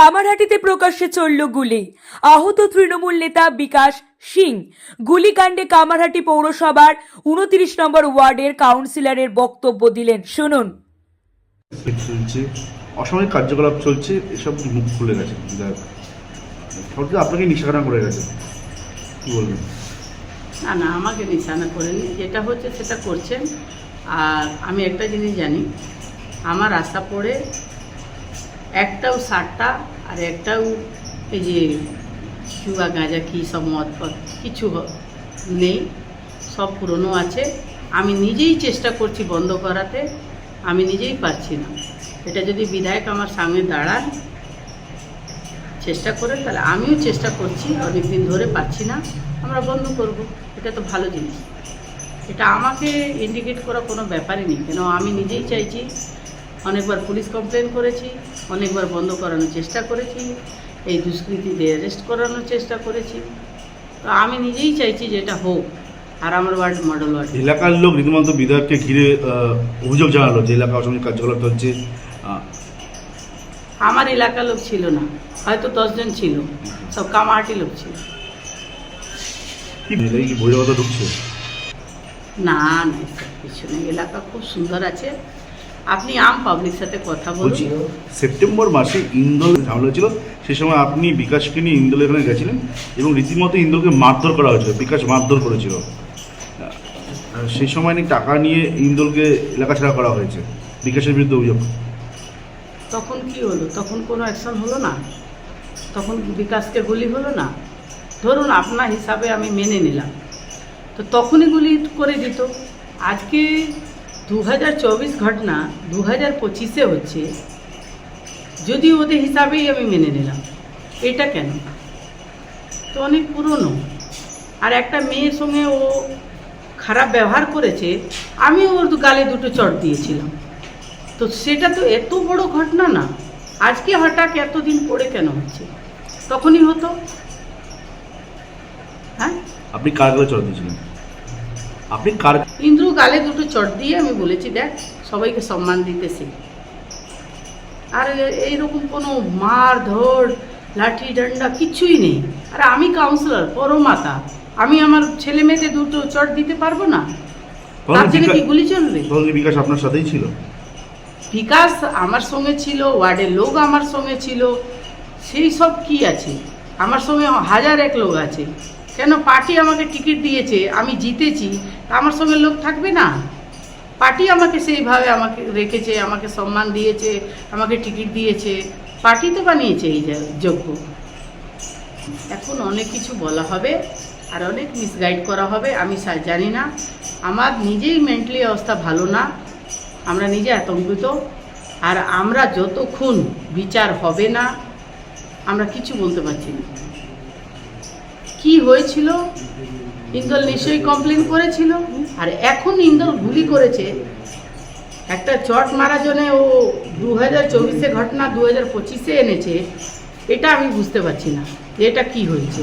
কামারহাটিতে প্রকাশ্যে চলল গুলি। আহত তৃণমূল নেতা বিকাশ সিং। গুলিকাণ্ডে কামারহাটি পৌরসভার উনত্রিশ নম্বর ওয়ার্ডের কাউন্সিলরের বক্তব্য দিলেন। শুনুন। চলছে। অসামরিক কার্যকলাপ চলছে এসব মুখ খুলে গেছে। সরকার আপনাকে নিশাখানা করে গেছে কি বলবেন? না না আমাকে নিশানা করেনি। যেটা হচ্ছে সেটা করছেন। আর আমি একটা জিনিস জানি আমার আশা পড়ে একটাও সারটা আর একটাও এই যে চুয়া গাঁজা কী সব মদ ফদ কিছু নেই, সব পুরনো আছে। আমি নিজেই চেষ্টা করছি বন্ধ করাতে, আমি নিজেই পারছি না। এটা যদি বিধায়ক আমার সামনে দাঁড়ান, চেষ্টা করে, তাহলে আমিও চেষ্টা করছি, অনেকদিন ধরে পাচ্ছি না, আমরা বন্ধ করব। এটা তো ভালো জিনিস। এটা আমাকে ইন্ডিকেট করা কোনো ব্যাপারই নেই। কেন, আমি নিজেই চাইছি অনেকবার পুলিশ কমপ্লেন করেছি অনেকবার বন্ধ করানোর চেষ্টা করেছি এই দুষ্কৃতীদের অ্যারেস্ট করানোর চেষ্টা করেছি। তো আমি নিজেই চাইছি যে এটা হোক আর আমার ওয়ার্ড মডেল ওয়ার্ড এলাকার লোক রীতিমতো বিধায়ককে ঘিরে অভিযোগ জানালো যে এলাকা অসামরিক কার্যকলাপ চলছে। আমার এলাকার লোক ছিল না হয়তো দশজন ছিল সব কামাহাটি লোক ছিল। না না কিছু নেই। এলাকা খুব সুন্দর আছে আপনি আম পাবলিক সাথে কথা বলছি সেপ্টেম্বর মাসে ইন্দোল ঝামেলা ছিল সে সময় আপনি বিকাশকে নিয়ে ইন্দোলের এখানে গেছিলেন এবং রীতিমতো ইন্দোলকে মারধর করা হয়েছিল বিকাশ মারধর করেছিল। সেই সময় নাকি টাকা নিয়ে ইন্দোলকে এলাকা ছাড়া করা হয়েছে বিকাশের বিরুদ্ধে অভিযোগ। তখন কি হলো? তখন কোনো অ্যাকশন হলো না? তখন বিকাশকে গুলি হলো না? ধরুন আপনার হিসাবে আমি মেনে নিলাম। তো তখনই গুলি করে দিত। আজকে দু হাজার চব্বিশ ঘটনা দু হাজার পঁচিশে হচ্ছে। যদি ওদের হিসাবেই আমি মেনে নিলাম। এটা কেন? তো অনেক পুরনো। আর একটা মেয়ের সঙ্গে ও খারাপ ব্যবহার করেছে, আমি ওর গালে দুটো চট দিয়েছিলাম। তো সেটা তো এত বড় ঘটনা না। আজকে হঠাৎ এতদিন পরে কেন হচ্ছে? তখনই হতো। হ্যাঁ? আপনি কার গালে চড় দিয়েছিলেন? আপনি কার ইন্দ্র গালে দুটো চট দিয়ে আমি বলেছি দেখ সবাইকে সম্মান দিতে শিখ আর এইরকম কোনো মার ধর লাঠি ডান্ডা কিছুই নেই। আর আমি কাউন্সিলর পরমাতা। আমি আমার ছেলে মেয়েদের দুটো চট দিতে পারব না? তার জন্য কি গুলি চলবে? বিকাশ আপনার সাথেই ছিল। বিকাশ আমার সঙ্গে ছিল ওয়ার্ডের লোক আমার সঙ্গে ছিল। সেই সব কি আছে? আমার সঙ্গে হাজার এক লোক আছে। কেন পার্টি আমাকে টিকিট দিয়েছে? আমি জিতেছি। আমার সঙ্গে লোক থাকবে না। পার্টি আমাকে সেইভাবে আমাকে রেখেছে, আমাকে সম্মান দিয়েছে, আমাকে টিকিট দিয়েছে। পার্টি তো বানিয়েছে এই যোগ্য। এখন অনেক কিছু বলা হবে আর অনেক মিসগাইড করা হবে, আমি জানি না। আমার নিজেই মেন্টালি অবস্থা ভালো না। আমরা নিজে আতঙ্কিত। আর আমরা যতক্ষণ বিচার হবে না, আমরা কিছু বলতে পারছি না। কি হয়েছিল? ইন্দল নিশ্চয়ই কমপ্লেন করেছিল। আর এখন ইন্দল গুলি করেছে। একটা চট মারা জন্য ও দু হাজার চব্বিশে ঘটনা দু হাজার পঁচিশে এনেছে। এটা আমি বুঝতে পারছি না। এটা কি হয়েছে?